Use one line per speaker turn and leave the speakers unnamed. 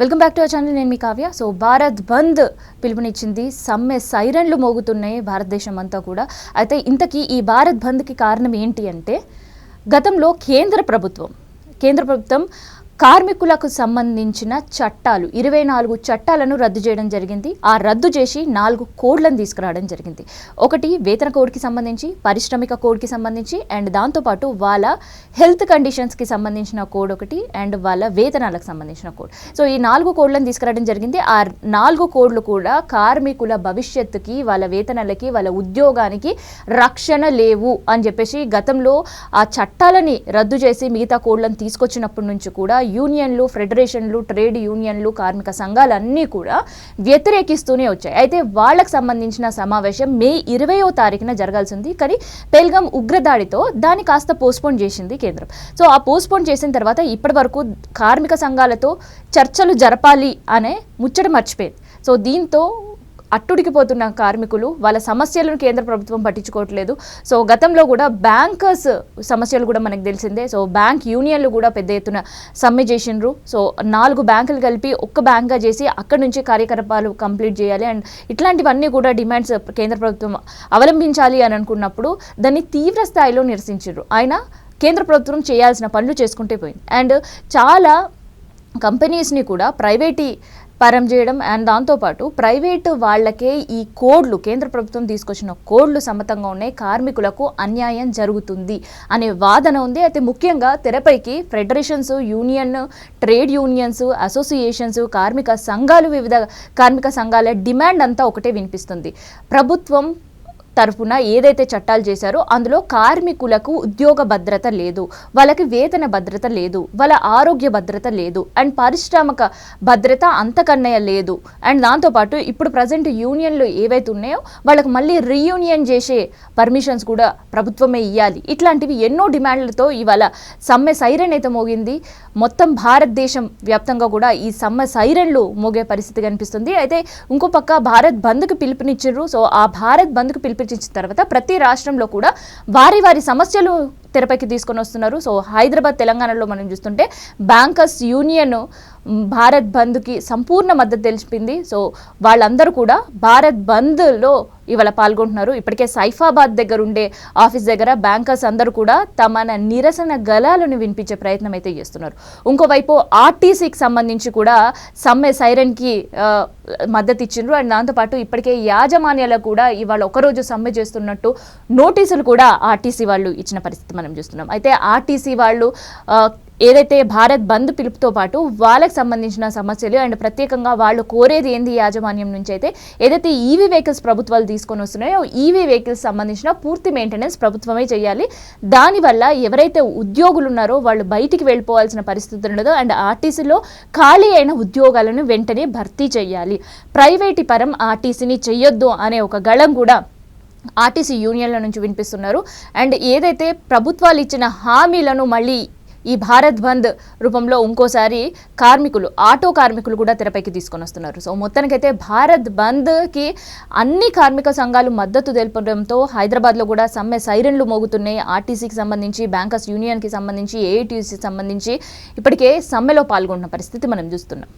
Welcome back to our channel నేను మీ Kavya. So Bharat bandh పిలుపునిచ్చింది సమ్మె సైరన్లు మోగుతున్నాయి భారతదేశం అంతా కూడా. అయితే ఇంతకీ ఈ భారత్ బంద్కి కారణం ఏంటి అంటే గతంలో కేంద్ర ప్రభుత్వం కేంద్ర ప్రభుత్వం కార్మికులకు సంబంధించిన చట్టాలు ఇరవై నాలుగు చట్టాలను రద్దు చేయడం జరిగింది. ఆ రద్దు చేసి నాలుగు కోడ్లను తీసుకురావడం జరిగింది. ఒకటి వేతన కోడ్కి సంబంధించి పారిశ్రామిక కోడ్కి సంబంధించి అండ్ దాంతోపాటు వాళ్ళ హెల్త్ కండిషన్స్కి సంబంధించిన కోడ్ ఒకటి అండ్ వాళ్ళ వేతనాలకు సంబంధించిన కోడ్. సో ఈ నాలుగు కోడ్లను తీసుకురావడం జరిగింది. ఆ నాలుగు కోడ్లు కూడా కార్మికుల భవిష్యత్తుకి వాళ్ళ వేతనాలకి వాళ్ళ ఉద్యోగానికి రక్షణ లేవు అని చెప్పేసి గతంలో ఆ చట్టాలని రద్దు చేసి మిగతా కోడ్లను తీసుకొచ్చినప్పటి నుంచి కూడా యూనియన్లు ఫెడరేషన్లు ట్రేడ్ యూనియన్లు కార్మిక సంఘాలన్నీ కూడా వ్యతిరేకిస్తూనే వచ్చాయి. అయితే వాళ్ళకు సంబంధించిన సమావేశం మే ఇరవయో తారీఖున జరగాల్సింది. కానీ పెల్గం ఉగ్రదాడితో దాన్ని కాస్త పోస్ట్పోన్ చేసింది కేంద్రం. సో ఆ పోస్ట్పోన్ చేసిన తర్వాత ఇప్పటి వరకు కార్మిక సంఘాలతో చర్చలు జరపాలి అనే ముచ్చట మర్చిపోయింది. సో దీంతో అట్టుడికిపోతున్న కార్మికులు వాళ్ళ సమస్యలను కేంద్ర ప్రభుత్వం పట్టించుకోవట్లేదు. సో గతంలో కూడా బ్యాంకర్స్ సమస్యలు కూడా మనకు తెలిసిందే. సో బ్యాంక్ యూనియన్లు కూడా పెద్ద ఎత్తున సమ్మె చేసిండ్రు. సో నాలుగు బ్యాంకులు కలిపి ఒక్క బ్యాంక్గా చేసి అక్కడి నుంచి కార్యకలాపాలు కంప్లీట్ చేయాలి. అండ్ ఇట్లాంటివన్నీ కూడా డిమాండ్స్ కేంద్ర ప్రభుత్వం అవలంబించాలి అని అనుకున్నప్పుడు దాన్ని తీవ్ర స్థాయిలో నిరసించారు ఆయన కేంద్ర ప్రభుత్వం చేయాల్సిన పనులు చేసుకుంటే పోయింది. అండ్ చాలా కంపెనీస్ని కూడా ప్రైవేటీ పరం చేయడం అండ్ దాంతోపాటు ప్రైవేటు వాళ్ళకే ఈ కోడ్లు కేంద్ర ప్రభుత్వం తీసుకొచ్చిన కోడ్లు సమ్మతంగా ఉన్నాయి. కార్మికులకు అన్యాయం జరుగుతుంది అనే వాదన ఉంది. అయితే ముఖ్యంగా తెరపైకి federations union trade unions associations కార్మిక సంఘాలు వివిధ కార్మిక సంఘాల డిమాండ్ అంతా ఒకటే వినిపిస్తుంది. ప్రభుత్వం తరఫున ఏదైతే చట్టాలు చేశారో అందులో కార్మికులకు ఉద్యోగ భద్రత లేదు వాళ్ళకి వేతన భద్రత లేదు వాళ్ళ ఆరోగ్య భద్రత లేదు అండ్ పారిశ్రామిక భద్రత అంతకన్నయ్య లేదు. అండ్ దాంతోపాటు ఇప్పుడు ప్రజెంట్ యూనియన్లు ఏవైతే ఉన్నాయో వాళ్ళకి మళ్ళీ రీయూనియన్ చేసే పర్మిషన్స్ కూడా ప్రభుత్వమే ఇవ్వాలి ఇట్లాంటివి ఎన్నో డిమాండ్లతో ఇవాళ సమ్మె సైరన్ అయితే మోగింది. మొత్తం భారతదేశం వ్యాప్తంగా కూడా ఈ సమ్మె సైరన్లు మోగే పరిస్థితి కనిపిస్తుంది. అయితే ఇంకో పక్క భారత్ బంద్కు పిలుపునిచ్చారు సో ఆ భారత్ బంద్కు పర్యటించిన తర్వాత ప్రతి రాష్ట్రంలో కూడా వారి వారి సమస్యలు తెరపైకి తీసుకొని వస్తున్నారు. సో హైదరాబాద్ తెలంగాణలో మనం చూస్తుంటే బ్యాంకర్స్ యూనియన్ భారత్ బంద్కి సంపూర్ణ మద్దతు తెలిపింది. సో వాళ్ళందరూ కూడా భారత్ బంద్లో ఇవాళ పాల్గొంటున్నారు. ఇప్పటికే సైఫాబాద్ దగ్గర ఉండే ఆఫీస్ దగ్గర బ్యాంకర్స్ అందరూ కూడా తమ నిరసన గలాలను వినిపించే ప్రయత్నం అయితే చేస్తున్నారు. ఇంకోవైపు ఆర్టీసీకి సంబంధించి కూడా సమ్మె సైరన్కి మద్దతు ఇచ్చిండ్రు. అండ్ దాంతోపాటు ఇప్పటికే యాజమాన్యాలకు కూడా ఇవాళ ఒకరోజు సమ్మె చేస్తున్నట్టు నోటీసులు కూడా ఆర్టీసీ వాళ్ళు ఇచ్చిన పరిస్థితి మనం చూస్తున్నాం. అయితే ఆర్టీసీ వాళ్ళు ఏదైతే భారత్ బంద్ పిలుపుతో పాటు వాళ్ళకి సంబంధించిన సమస్యలు అండ్ ప్రత్యేకంగా వాళ్ళు కోరేది ఏంది యాజమాన్యం నుంచి అయితే ఏదైతే ఈవీ వెహికల్స్ ప్రభుత్వాలు తీసుకొని వస్తున్నాయో ఈవీ వెహికల్స్ సంబంధించిన పూర్తి మెయింటెనెన్స్ ప్రభుత్వమే చేయాలి. దానివల్ల ఎవరైతే ఉద్యోగులు ఉన్నారో వాళ్ళు బయటికి వెళ్ళిపోవాల్సిన పరిస్థితి ఉండదు. అండ్ ఆర్టీసీలో ఖాళీ అయిన ఉద్యోగాలను వెంటనే భర్తీ చేయాలి. ప్రైవేటీ పరం ఆర్టీసీని చెయ్యొద్దు అనే ఒక గళం కూడా ఆర్టీసీ యూనియన్ల నుంచి వినిపిస్తున్నారు. అండ్ ఏదైతే ప్రభుత్వాలు ఇచ్చిన హామీలను మళ్ళీ ఈ భారత్ బంద్ రూపంలో ఇంకోసారి కార్మికులు ఆటో కార్మికులు కూడా తెరపైకి తీసుకొని వస్తున్నారు. సో మొత్తానికైతే భారత్ బంద్కి అన్ని కార్మిక సంఘాలు మద్దతు తెలుపడంతో హైదరాబాద్లో కూడా సమ్మె సైరన్లు మోగుతున్నాయి. ఆర్టీసీకి సంబంధించి బ్యాంకర్స్ యూనియన్కి సంబంధించి ఏఐటీసీకి సంబంధించి ఇప్పటికే సమ్మెలో పాల్గొన్న పరిస్థితి మనం చూస్తున్నాం.